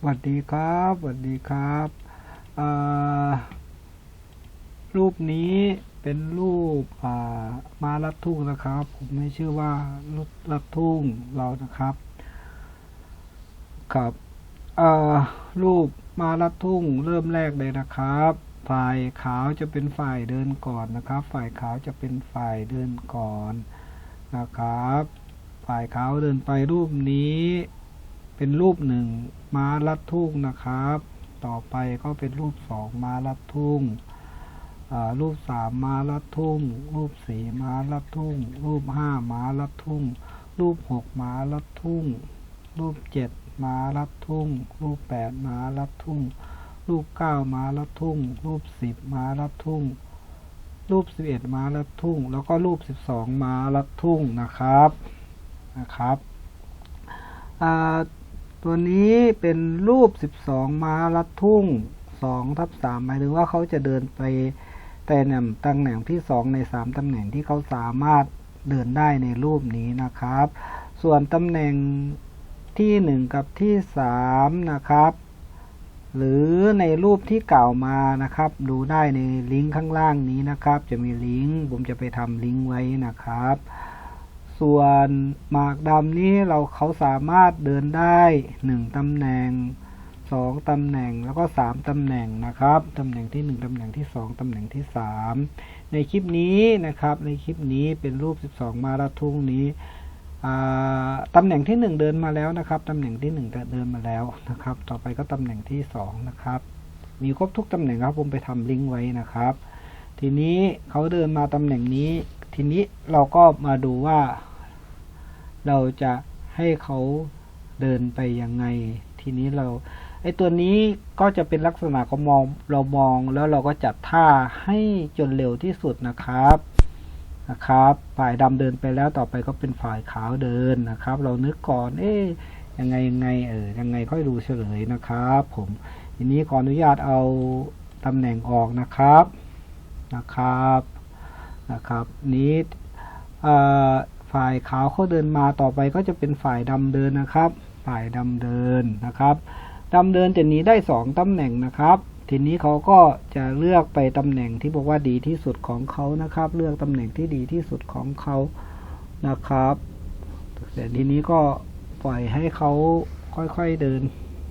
สวัสดีครับสวัสดีครับรูปนี้เป็นรูปมาลัดทุ่งนะครับ ผมไม่ชื่อว่าลุลัดทุ่งเรานะครับครับรูปมาลัดทุ่งเริ่มแรกเลยนะครับ ฝ่ายขาวจะเป็นฝ่ายเดินก่อนนะครับ ฝ่ายขาวจะเป็นฝ่ายเดินก่อนนะครับ ฝ่ายขาวเดินไปรูปนี้ เป็นรูปหนึ่งม้าลัดทุ่งนะครับ ต่อไปก็เป็นรูปสองม้าลัดทุ่งรูปสามม้าลัดทุ่ง รูปสี่ม้าลัดทุ่ง รูปห้าม้าลัดทุ่ง รูปหกม้าลัดทุ่ง รูปเจ็ดม้าลัดทุ่ง รูปแปดม้าลัดทุ่ง รูปเก้าม้าลัดทุ่ง รูปสิบม้าลัดทุ่ง รูปสิบเอ็ดม้าลัดทุ่ง แล้วก็รูปสิบสองม้าลัดทุ่งนะครับนะครับอ่า ตัวนี้เป็นรูป 12 ม้าลัดทุ่ง2ทับ3หมายถึงว่าเขาจะเดินไปแต่เนี่ยตำแหน่งที่ 2 ใน 3ตำแหน่งที่เขาสามารถเดินได้ในรูปนี้นะครับ ส่วนตำแหน่งที่ 1 กับที่ 3 นะครับ หรือในรูปที่กล่าวมานะครับ ดูได้ในลิงก์ข้างล่างนี้นะครับ จะมีลิงก์ผมจะไปทำลิงก์ไว้นะครับ ส่วนหมากดำนี้เราเขาสามารถเดินได้หนึ่งตำแหน่งสองตำแหน่งแล้วก็สามตำแหน่งนะครับ ตำแหน่งที่หนึ่งตำแหน่งที่สองตำแหน่งที่สามในคลิปนี้นะครับ ในคลิปนี้เป็นรูป 12 มาราทุ่งนี้ตำแหน่งที่หนึ่งเดินมาแล้วนะครับ ตำแหน่งที่หนึ่งเดินมาแล้วนะครับ ต่อไปก็ตำแหน่งที่สองนะครับ มีครบทุกตำแหน่งครับ ผมไปทำลิงก์ไว้นะครับ ทีนี้เขาเดินมาตำแหน่งนี้ ทีนี้เราก็มาดูว่า เราจะให้เขาเดินไปยังไง ทีนี้เราไอตัวนี้ก็จะเป็นลักษณะของมองเรามองแล้วเราก็จัดท่าให้จนเร็วที่สุดนะครับนะครับฝ่ายดำเดินไปแล้วต่อไปก็เป็นฝ่ายขาวเดินนะครับ เรานึกก่อนเอ๊ยยังไงยังไงเออยังไงค่อยดูเฉลยนะครับ ผมทีนี้ขออนุญาตเอาตำแหน่งออกนะครับนะครับนะครับนี้อ่อ ฝ่ายขาวเขาเดินมาต่อไปก็จะเป็นฝ่ายดำเดินนะครับ ฝ่ายดำเดินนะครับดำเดินจะหนีได้สองตำแหน่งนะครับ ทีนี้เขาก็จะเลือกไปตำแหน่งที่บอกว่าดีที่สุดของเขานะครับ เลือกตำแหน่งที่ดีที่สุดของเขานะครับแต่ทีนี้ก็ปล่อยให้เขาค่อยๆเดิน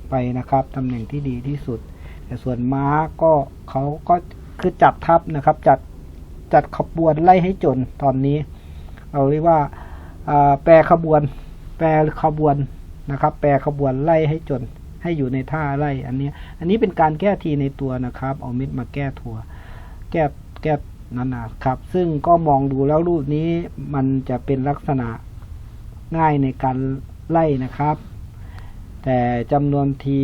ไปนะครับตำแหน่งที่ดีที่สุด แต่ส่วนม้าก็เขาก็คือจัดทัพนะครับ จัดจัดขบวนไล่ให้จนตอนนี้ เราเรียกว่าแปรขบวน แปรขบวนนะครับ แปรขบวนไล่ให้จนให้อยู่ในท่าไล่อันนี้ อันนี้เป็นการแก้ทีในตัวนะครับ เอาเม็ดมาแก้ทัวแก้แก้นันนะครับ ซึ่งก็มองดูแล้วรูปนี้มันจะเป็นลักษณะง่ายในการไล่นะครับ แต่จำนวนที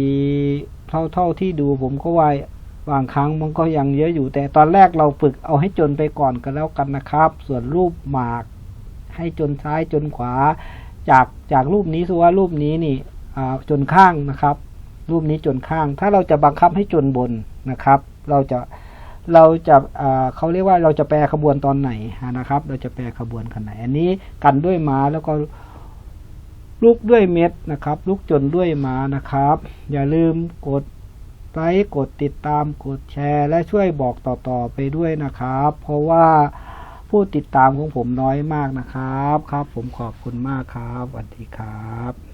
เท่าเท่าที่ดูผมก็ว่าบางครั้งมันก็ยังเยอะอยู่แต่ตอนแรกเราฝึกเอาให้จนไปก่อนกันแล้วกันนะครับ ส่วนรูปหมาก ให้จนซ้ายจนขวา จากจากรูปนี้สุว่ารูปนี้นี่จนข้างนะครับ รูปนี้จนข้าง ถ้าเราจะบังคับให้จนบนนะครับ เราจะเราจะเขาเรียกว่าเราจะแปลขบวนตอนไหนนะครับ เราจะแปลขบวนขนาดอันนี้กันด้วยม้าแล้วก็ลูกด้วยเม็ดนะครับ ลูกจนด้วยม้านะครับ อย่าลืมกดไลค์กดติดตามกดแชร์ และช่วยบอกต่อๆไปด้วยนะครับ เพราะว่า ผู้ติดตามของผมน้อยมากนะครับ ครับ ผมขอบคุณมากครับสวัสดีครับ